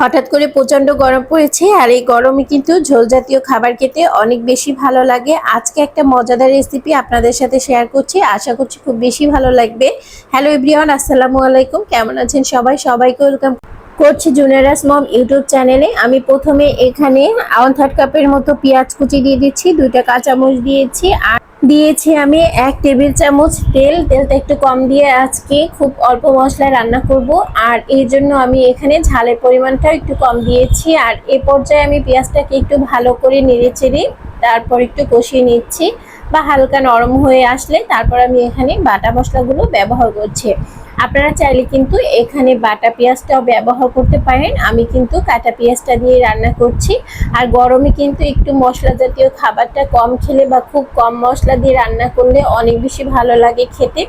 হঠাৎ করে প্রচণ্ড গরম পড়েছে, আর এই গরমে কিন্তু ঝোল জাতীয় খাবার খেতে অনেক বেশি ভালো লাগে। আজকে একটা মজাদার রেসিপি আপনাদের সাথে শেয়ার করছি, আশা করছি খুব বেশি ভালো লাগবে। হ্যালো এভরিওয়ান আসসালামু আলাইকুম, কেমন আছেন সবাই? সবাইকে ওয়েলকাম করছি জুনিয়ারাস মম ইউটিউব চ্যানেলে আমি প্রথমে এখানে ওয়ান থার্ড কাপের মতো পেঁয়াজ কুচি দিয়ে দিচ্ছি, দুইটা কাঁচামরিচ দিয়েছি, আর দিয়েছি আমি এক টেবিল চামচ তেল। তেলটা একটু কম দিয়ে আজকে খুব অল্প মশলায় রান্না করব, আর এই জন্য আমি এখানে ঝালের পরিমাণটা একটু কম দিয়েছি, আর এ পর্যায়ে আমি পেঁয়াজটাকে একটু ভালো করে নেড়ে চেড়ে তারপর একটু কষিয়ে নিচ্ছি, বা হালকা নরম হয়ে আসলে তারপর আমি এখানে বাটা মশলাগুলো ব্যবহার করছি। আপনারা চাইলে কিন্তু এখানে বাটা পেঁয়াজটাও ব্যবহার করতে পারেন। আমি কিন্তু কাটা পেঁয়াজটা দিয়ে রান্না করছি। আর গরমে কিন্তু একটু মশলা জাতীয় খাবারটা কম খেলে বা খুব কম মশলা দিয়ে রান্না করলে অনেক বেশি ভালো লাগে খেতে।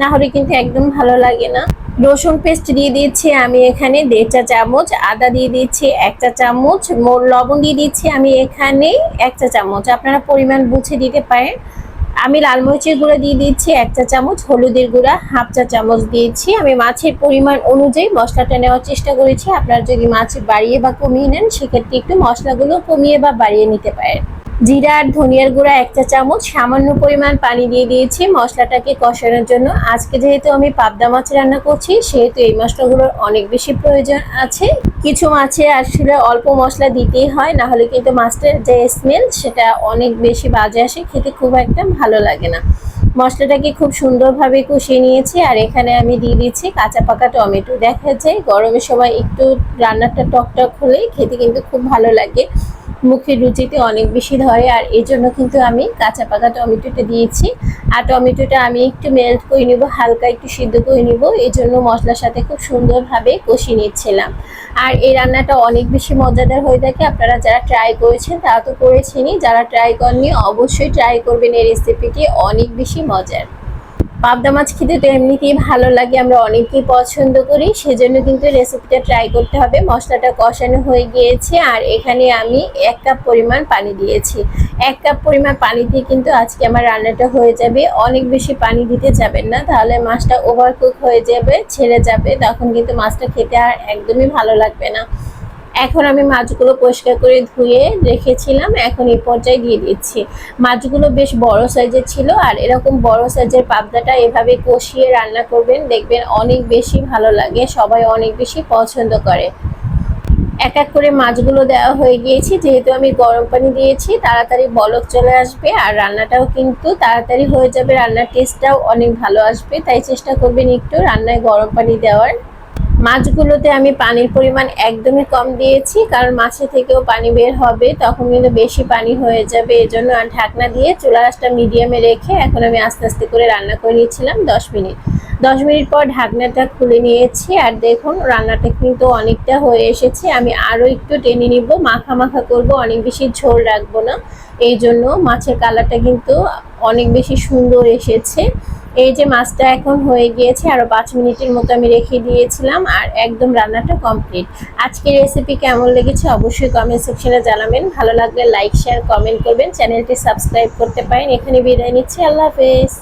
না হলে কিন্তু একদম ভালো লাগে না। রসুন পেস্ট দিয়ে দিয়েছি আমি এখানে দেড় চা চামচ, আদা দিয়ে দিচ্ছি এক চা চামচ, মোর লবণ দিয়ে দিচ্ছি আমি এখানে এক চা চামচ। আপনারা পরিমাণ বুঝে দিতে পারেন। আমি লাল মরিচের গুঁড়া দিয়ে দিচ্ছি এক চা চামচ, হলুদের গুঁড়া হাফ চা চামচ দিয়েছি। আমি মাছের পরিমাণ অনুযায়ী মশলাটা নেওয়ার চেষ্টা করেছি। আপনারা যদি মাছ বাড়িয়ে বা কমিয়ে নেন, সেক্ষেত্রে একটু মশলাগুলো কমিয়ে বা বাড়িয়ে নিতে পারেন। জিরা আর ধনিয়ার গুঁড়া এক চা চামচ, সামান্য পরিমাণ পানি দিয়ে দিয়েছি। মশলাটাকে কষানোর জন্য আজকে যেহেতু আমি পাবদা মাছ রান্না করছি, সেহেতু এই মশলাগুলোর অনেক বেশি প্রয়োজন আছে। কিছু মাছে আসলে অল্প মশলা দিতেই হয়, না হলে কিন্তু মাছটার যে স্মেল সেটা অনেক বেশি বাজে আসে, খেতে খুব একটা ভালো লাগে না। মশলাটাকে খুব সুন্দরভাবে কষিয়ে নিয়েছি, আর এখানে আমি দিয়ে দিচ্ছি কাঁচা পাকা টমেটো। দেখা যায় গরমের সময় একটু রান্নাটা টকটক হলে খেতে কিন্তু খুব ভালো লাগে। মুখের রুচিতে অনেক বেশি ধরে, আর এই জন্য কিন্তু আমি কাঁচা পাকা টমেটোটা দিয়েছি। আর টমেটোটা আমি একটু মেল্ট করে নিব, হালকা একটু সিদ্ধ করে নিব। এই জন্য মশলার সাথে খুব সুন্দরভাবে কষিয়ে নিচ্ছিলাম। আর এই রান্নাটা অনেক বেশি মজাদার হয়ে থাকে। আপনারা যারা ট্রাই করেছেন, তারা তো করেছেনই। যারা ট্রাই করেননি, অবশ্যই ট্রাই করবেন। এই রেসিপিটি অনেক বেশি মজার। পাবদা মাছ খেতে তো এমনিতেই ভালো লাগে, আমরা অনেকেই পছন্দ করি, সেজন্য কিন্তু রেসিপিটা ট্রাই করতে হবে। মশলাটা কষানো হয়ে গিয়েছে, আর এখানে আমি এক কাপ পরিমাণ পানি দিয়েছি। এক কাপ পরিমাণ পানি দিয়ে কিন্তু আজকে আমার রান্নাটা হয়ে যাবে। অনেক বেশি পানি দিতে যাবেন না, তাহলে মাছটা ওভারকুক হয়ে যাবে, ছেড়ে যাবে, তখন কিন্তু মাছটা খেতে আর একদমই ভালো লাগবে না। এখন আমি মাছগুলো পরিষ্কার করে ধুয়ে রেখেছিলাম, এখন এই পর্যায়ে দিয়ে দিচ্ছি। মাছগুলো বেশ বড় সাইজের ছিল আর এরকম বড় সাইজের পাবদাটা এভাবে কষিয়ে রান্না করবেন, দেখবেন অনেক বেশি ভালো লাগে, সবাই অনেক বেশি পছন্দ করে। এক এক করে মাছগুলো দেওয়া হয়ে গিয়েছে, যেহেতু আমি গরম পানি দিয়েছি, তাড়াতাড়ি বলক চলে আসবে আর রান্নাটাও কিন্তু তাড়াতাড়ি হয়ে যাবে, রান্নার টেস্টটাও অনেক ভালো আসবে, তাই চেষ্টা করবেন একটু রান্নায় গরম পানি দেওয়ার। মাছগুলোতে আমি পানির পরিমাণ একদমই কম দিয়েছি, কারণ মাছে থেকেও পানি বের হবে, তখন কিন্তু বেশি পানি হয়ে যাবে, এজন্য আর ঢাকনা দিয়ে চুলা রাসটা মিডিয়ামে রেখে এখন আমি আস্তে আস্তে করে রান্না করে নিয়েছিলাম দশ মিনিট। দশ মিনিট পর ঢাকনাটা খুলে নিয়েছি, আর দেখুন রান্নাটা কিন্তু অনেকটা হয়ে এসেছে, আমি আরও একটু টেনে নিব, মাখা মাখা করব, অনেক বেশি ঝোল রাখব না এই জন্য মাছের কালারটা কিন্তু অনেক বেশি সুন্দর এসেছে। এই যে মাছটা এখন হয়ে গিয়েছে আরও পাঁচ মিনিটের মতো আমি রেখে দিয়েছিলাম আর একদম রান্নাটা কমপ্লিট আজকের রেসিপি কেমন লেগেছে অবশ্যই কমেন্ট সেকশনে জানাবেন। ভালো লাগলে লাইক শেয়ার কমেন্ট করবেন। চ্যানেলটি সাবস্ক্রাইব করতে পারেন। এখানে বিদায় নিচ্ছি। আল্লাহ হাফেজ।